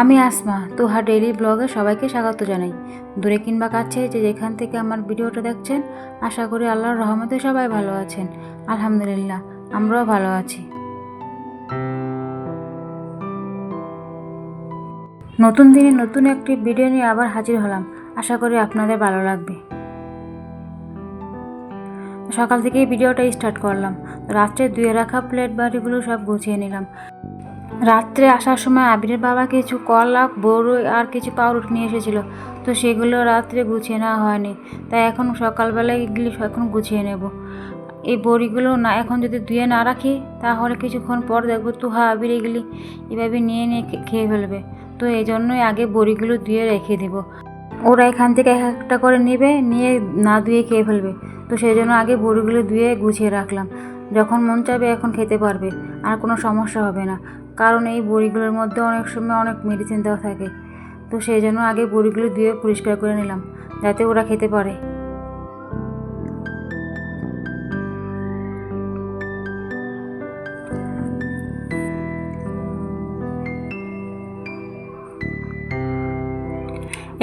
আমি আসমা, তুহা ডেইলি ব্লগে সবাইকে স্বাগত জানাই। দূরে কিংবা কাছে যে যেখান থেকে আমার ভিডিওটা দেখছেন, আশা করি আল্লাহর রহমতে সবাই ভালো আছেন। আলহামদুলিল্লাহ, আমরাও ভালো আছি। নতুন দিনে নতুন একটি ভিডিও নিয়ে আবার হাজির হলাম। আশা করি আপনাদের ভালো লাগবে। সকাল থেকেই ভিডিওটা স্টার্ট করলাম। রাত্রে ধুয়ে রাখা প্লেট বাড়িগুলো সব গুছিয়ে নিলাম। রাত্রে আসার সময় আবিরের বাবা কিছু কলা বড়ই আর কিছু পাউরুটি নিয়ে এসেছিল। তো সেগুলো রাত্রে গুছিয়ে নেওয়া হয়নি। তাই এখন সকালবেলায় এগুলি এখন গুছিয়ে নেব। এই বড়িগুলো না, এখন যদি ধুয়ে না রাখি, তাহলে কিছুক্ষণ পর দেখব তুহা, আবির এগুলি এভাবে নিয়ে নিয়ে খেয়ে ফেলবে। তো এই জন্যই আগে বড়িগুলো ধুয়ে রেখে দেবো। ওরা এখান থেকে এক একটা করে নেবে, নিয়ে না ধুয়ে খেয়ে ফেলবে। তো সেই জন্য আগে বড়িগুলো ধুয়ে গুছিয়ে রাখলাম। যখন মন চাইবে এখন খেতে পারবে, আর কোনো সমস্যা হবে না। কারণ এই বড়িগুলোর মধ্যে অনেক সময় অনেক মেডিসিন দেওয়া থাকে। তো সেই জন্য আগে বড়িগুলো ধুয়ে পরিষ্কার করে নিলাম, যাতে ওরা খেতে পারে।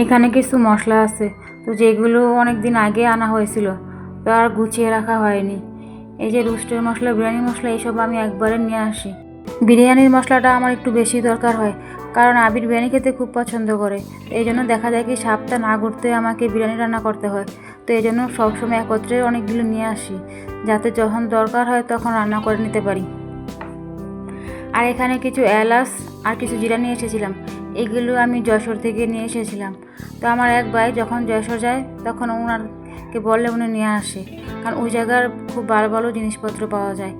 এখানে কিছু মশলা আছে, তো যেগুলো অনেক দিন আগে আনা হয়েছিল, তো আর গুছিয়ে রাখা হয়নি। এই যে রুস্টের মশলা বিরিয়ানি মশলা এইসব আমি একবারে নিয়ে আসি। বিরিয়ানির মশলাটা আমার একটু বেশি দরকার হয়, কারণ আবির বিরিয়ানি খেতে খুব পছন্দ করে। এই জন্য দেখা যায় কি সাপটা না ঘুরতে আমাকে বিরিয়ানি রান্না করতে হয়। তো এই জন্য সবসময় একত্রে অনেকগুলো নিয়ে আসি, যাতে যখন দরকার হয় তখন রান্না করে নিতে পারি। আর এখানে কিছু এলাচ আর কিছু জিরা নিয়ে এসেছিলাম, এগুলো আমি যশোর থেকে নিয়ে এসেছিলাম। তো আমার এক ভাই যখন যশোর যায়, তখন ওনারকে বললে উনি নিয়ে আসে। কারণ ওই জায়গার খুব ভালো ভালো জিনিসপত্র পাওয়া যায়।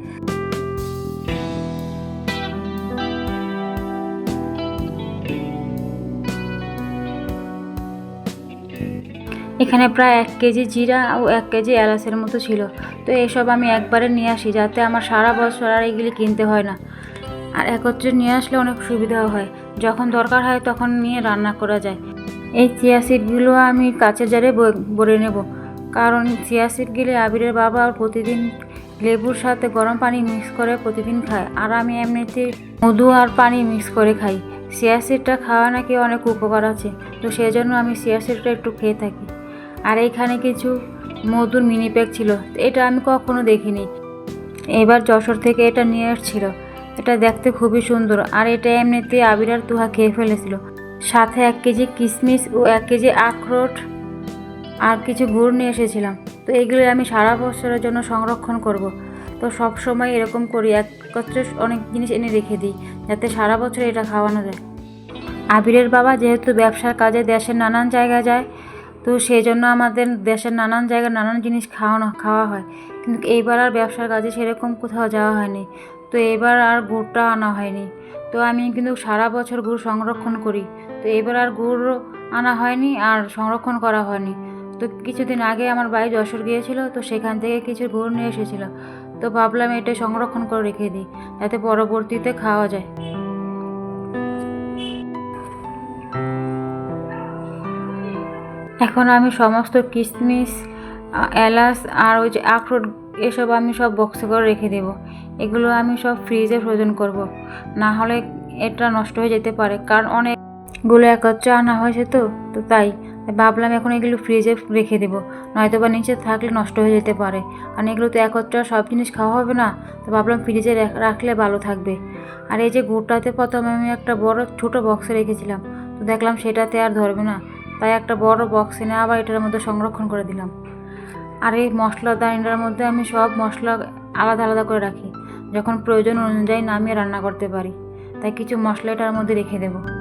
এখানে প্রায় এক কেজি জিরা ও এক কেজি এলাচের মতো ছিল। তো এসব আমি একবারে নিয়ে আসি যাতে আমার সারা বছর আর এগুলি কিনতে হয় না। আর একত্রে নিয়ে আসলে অনেক সুবিধাও হয়। যখন দরকার হয় তখন নিয়ে রান্না করা যায়। এই চিয়া সিডগুলো আমি কাঁচের জারে ব- ভরে নেব। কারণ চিয়া গেলে আবিরের বাবা প্রতিদিন লেবুর সাথে গরম পানি মিক্স করে প্রতিদিন খায়। আর আমি এমনিতে মধু আর পানি মিক্স করে খাই। চিয়া সিডটা খাওয়া নাকি অনেক উপকার আছে, তো সেই জন্য আমি চিয়া সিডটা একটু খেয়ে থাকি। আর এইখানে কিছু মধুর মিনি প্যাক ছিল, এটা আমি কখনো দেখিনি। এবার যশোর থেকে এটা নিয়ে এসেছিল এটা দেখতে খুবই সুন্দর, আর এটা এমনিতে আবির আর তুহা খেয়ে ফেলেছিল। সাথে এক কেজি কিশমিশ ও এক কেজি আখরোট আর কিছু গুড় নিয়ে এসেছিলাম। তো এগুলো আমি সারা বছরের জন্য সংরক্ষণ করব। তো সব সময় এরকম করি, একত্রে অনেক জিনিস এনে রেখে দিই, যাতে সারা বছর এটা খাওয়ানো যায়। আবিরের বাবা যেহেতু ব্যবসার কাজে দেশের নানান জায়গায় যায়, তো সেই জন্য আমাদের দেশের নানান জায়গায় নানান জিনিস খাওয়ানো, খাওয়া হয়। কিন্তু এইবার আর ব্যবসার কাজে সেরকম কোথাও যাওয়া হয়নি। তো এবার আর গুড়টা আনা হয়নি। তো আমি কিন্তু সারা বছর গুড় সংরক্ষণ করি। তো এবার আর গুড় আনা হয়নি আর সংরক্ষণ করা হয়নি। তো কিছুদিন আগে আমার ভাই যশোর গিয়েছিল, তো সেখান থেকে কিছু গুড় নিয়ে এসেছিল। তো ভাবলাম এটা সংরক্ষণ করে রেখে দিই, যাতে পরবর্তীতে খাওয়া যায়। এখন আমি সমস্ত কিশমিশ এলাচ আর ওই যে আখরোট, এসব আমি সব বক্সে করে রেখে দেব। এগুলো আমি সব ফ্রিজে ফ্রোজেন করব। না হলে এটা নষ্ট হয়ে যেতে পারে, কারণ অনেকগুলো একত্রে আনা হয়েছে তো তো তাই। ভাবলাম এখন এগুলো ফ্রিজে রেখে দেবো। নয়তো বা নিচে থাকলে নষ্ট হয়ে যেতে পারে। কারণ এগুলো তো একত্রে সব জিনিস খাওয়া হবে না। তো ভাবলাম ফ্রিজে রাখলে ভালো থাকবে। আর এই যে গুড়টাতে প্রথমে আমি একটা বড় ছোট বক্সে রেখেছিলাম। তো দেখলাম সেটাতে আর ধরবে না। তাই একটা বড় বক্স এনে আবার এটার মধ্যে সংরক্ষণ করে দিলাম। আর এই মশলা দানিটার মধ্যে আমি সব মশলা আলাদা আলাদা করে রাখি। যখন প্রয়োজন অনুযায়ী নামিয়ে রান্না করতে পারি। তাই কিছু মশলা এটার মধ্যে রেখে দেব।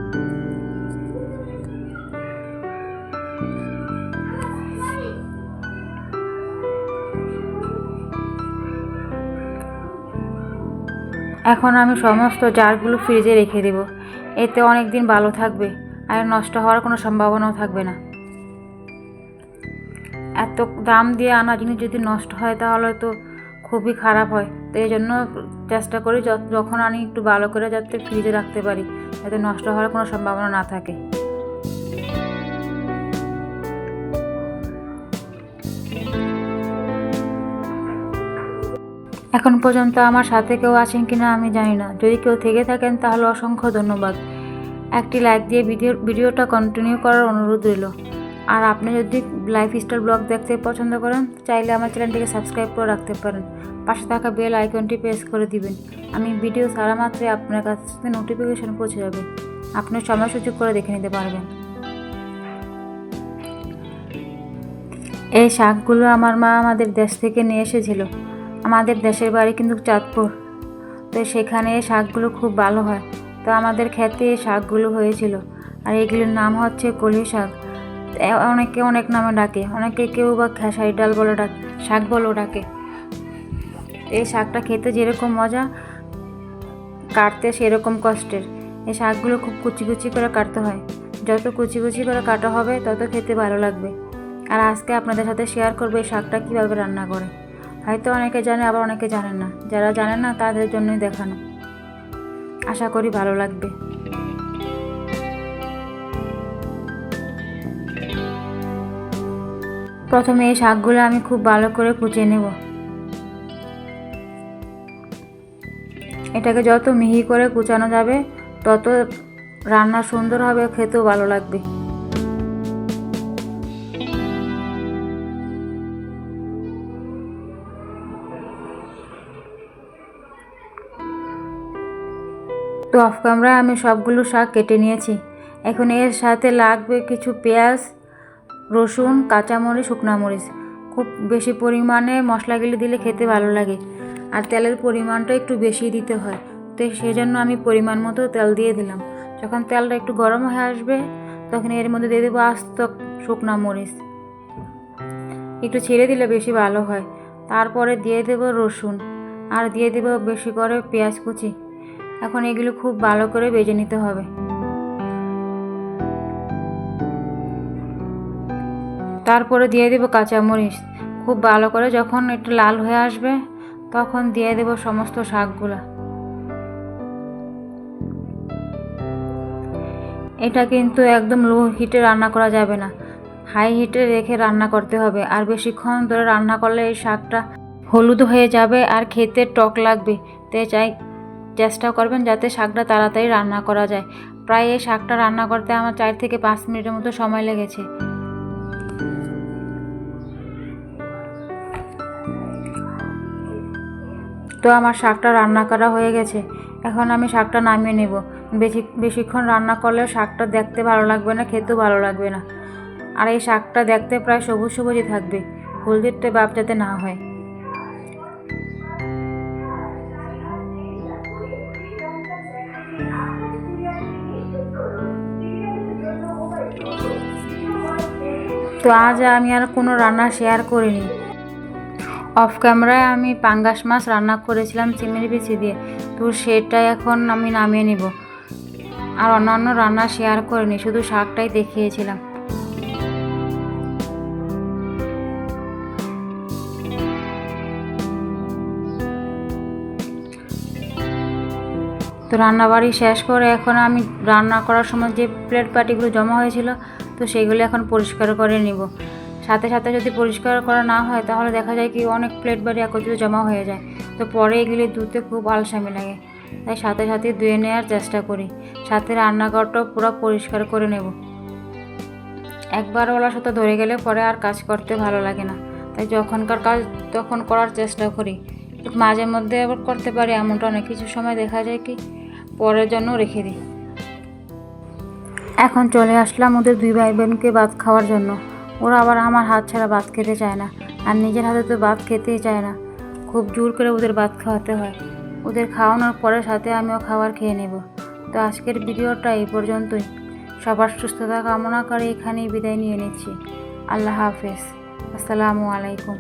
এখন আমি সমস্ত জারগুলো ফ্রিজে রেখে দেব। এতে অনেক দিন ভালো থাকবে আর নষ্ট হওয়ার কোনো সম্ভাবনাও থাকবে না। এত দাম দিয়ে আনা জিনিস যদি নষ্ট হয় তাহলে তো খুবই খারাপ হয়। তো এই জন্য চেষ্টা করি যখন আনি একটু ভালো করে যাতে ফ্রিজে রাখতে পারি, যাতে নষ্ট হওয়ার কোনো সম্ভাবনা না থাকে। এখন পর্যন্ত আমার সাথে কেউ আছেন কি না আমি জানি না। যদি কেউ থেকে থাকেন, তাহলে অসংখ্য ধন্যবাদ। একটি লাইক দিয়ে ভিডিও, ভিডিওটা কন্টিনিউ করার অনুরোধ রইল। আর আপনি যদি লাইফ লাইফস্টাইল ব্লগ দেখতে পছন্দ করেন, চাইলে আমার চ্যানেলটিকে সাবস্ক্রাইব করে রাখতে পারেন। পাশে থাকা বেল আইকনটি প্রেস করে দিবেন। আমি ভিডিও সারা মাত্রে আপনার কাছে নোটিফিকেশন পৌঁছে যাবে। আপনি সময় সুযোগ করে দেখে নিতে পারবেন। এই শাকগুলো আমার মা আমাদের দেশ থেকে নিয়ে এসেছিল। আমাদের দেশের বাড়ি কিন্তু চাঁদপুর। তো সেখানে শাকগুলো খুব ভালো হয়। তো আমাদের খেতে শাকগুলো হয়েছিল। আর এগুলোর নাম হচ্ছে কলি শাক। অনেকে অনেক নামে ডাকে। অনেকে কেউ বা খেসারি ডাল বলে ডাক, শাক বলেও ডাকে। এই শাকটা খেতে যেরকম মজা, কাটতে সেরকম কষ্টের। এই শাকগুলো খুব কুচি কুচি করে কাটতে হয়। যত কুচি কুচি করে কাটা হবে, তত খেতে ভালো লাগবে। আর আজকে আপনাদের সাথে শেয়ার করব এই শাকটা কীভাবে রান্না করে। হয়তো অনেকে জানে, আবার অনেকে জানেন না। যারা জানেন না, তাদের জন্যই দেখানো। আশা করি ভালো লাগবে। প্রথমে এই শাকগুলো আমি খুব ভালো করে কুচিয়ে নেব। এটাকে যত মিহি করে কুচানো যাবে, তত রান্না সুন্দর হবে, খেতেও ভালো লাগবে। তো অফ ক্যামেরা আমি সবগুলো শাক কেটে নিয়েছি। এখন এর সাথে লাগবে কিছু পেঁয়াজ, রসুন, কাঁচামরিচ, শুকনো মরিচ। খুব বেশি পরিমাণে মশলাগুলি দিলে খেতে ভালো লাগে। আর তেলের পরিমাণটা একটু বেশি দিতে হয়। তো সেই জন্য আমি পরিমাণ মতো তেল দিয়ে দিলাম। যখন তেলটা একটু গরম হয়ে আসবে, তখন এর মধ্যে দিয়ে দেবো আস্ত শুকনো মরিচ। একটু ছেড়ে দিলে বেশি ভালো হয়। তারপরে দিয়ে দেবো রসুন। আর দিয়ে দেবো বেশি করে পেঁয়াজ কুচি। এখন এগুলো খুব ভালো করে বেজে নিতে হবে। তারপরে দিয়ে দেবো কাঁচামরিচ। খুব ভালো করে যখন একটু লাল হয়ে আসবে, তখন দিয়ে দেবো সমস্ত শাকগুলা। এটা কিন্তু একদম লো হিটে রান্না করা যাবে না। হাই হিটে রেখে রান্না করতে হবে। আর বেশিক্ষণ ধরে রান্না করলে এই শাকটা হলুদ হয়ে যাবে আর খেতে টক লাগবে। তাই চাই চেষ্টা করবেন যাতে শাকটা তাড়াতাড়ি রান্না করা যায়। প্রায় এই শাকটা রান্না করতে আমার চার থেকে পাঁচ মিনিটের মতো সময় লেগেছে। তো আমার শাকটা রান্না করা হয়ে গেছে। এখন আমি শাকটা নামিয়ে নেব। বেশি বেশিক্ষণ রান্না করলে শাকটা দেখতে ভালো লাগবে না, খেতেও ভালো লাগবে না। আর এই শাকটা দেখতে প্রায় সবুজ সবুজই থাকবে। হলদিরটা বাপ যাতে না হয়। তো আজ আমি আর কোনো রান্না শেয়ার করিনি। অফ ক্যামেরায় আমি পাঙ্গাস মাছ রান্না করেছিলাম চিংড়ি বিচি দিয়ে, তো সেটা এখন আমি নামিয়ে নিব। আর অন্যান্য রান্না শেয়ার করিনি, শুধু শাকটাই দেখিয়েছিলাম। তো রান্নাবাড়ি শেষ করে এখন আমি রান্না করার সময় যে প্লেট পাটিগুলো জমা হয়েছিল তো সেইগুলো এখন পরিষ্কার করে নিব। সাথে সাথে যদি পরিষ্কার করা না হয়, তাহলে দেখা যায় কি অনেক প্লেট বাড়ি একত্রিত জমা হয়ে যায়। তো পরে এগুলি ধুতে খুব আলসামি লাগে। তাই সাথে সাথে ধুয়ে নেওয়ার চেষ্টা করি। সাথে রান্নাঘরটাও পুরো পরিষ্কার করে নেব। একবার ওলার সাথে ধরে গেলে পরে আর কাজ করতে ভালো লাগে না। তাই যখনকার কাজ তখন করার চেষ্টা করি। মাঝে মধ্যে আবার করতে পারি, এমনটা অনেক। কিছু সময় দেখা যায় কি পরের জন্য রেখে দিই। এখন চলে আসলাম ওদের দুই ভাই বোনকে ভাত খাওয়ার জন্য। ওরা আবার আমার হাত ছাড়া ভাত খেতে চায় না, আর নিজের হাতে তো ভাত খেতেই চায় না। খুব জোর করে ওদের ভাত খাওয়াতে হয়। ওদের খাওয়ানোর পরে সাথে আমিও খাবার খেয়ে নেব। তো আজকের ভিডিওটা এই পর্যন্তই। সবার সুস্থতা কামনা করে এখানেই বিদায় নিয়ে নিচ্ছি। আল্লাহ হাফেজ। আসসালামু আলাইকুম।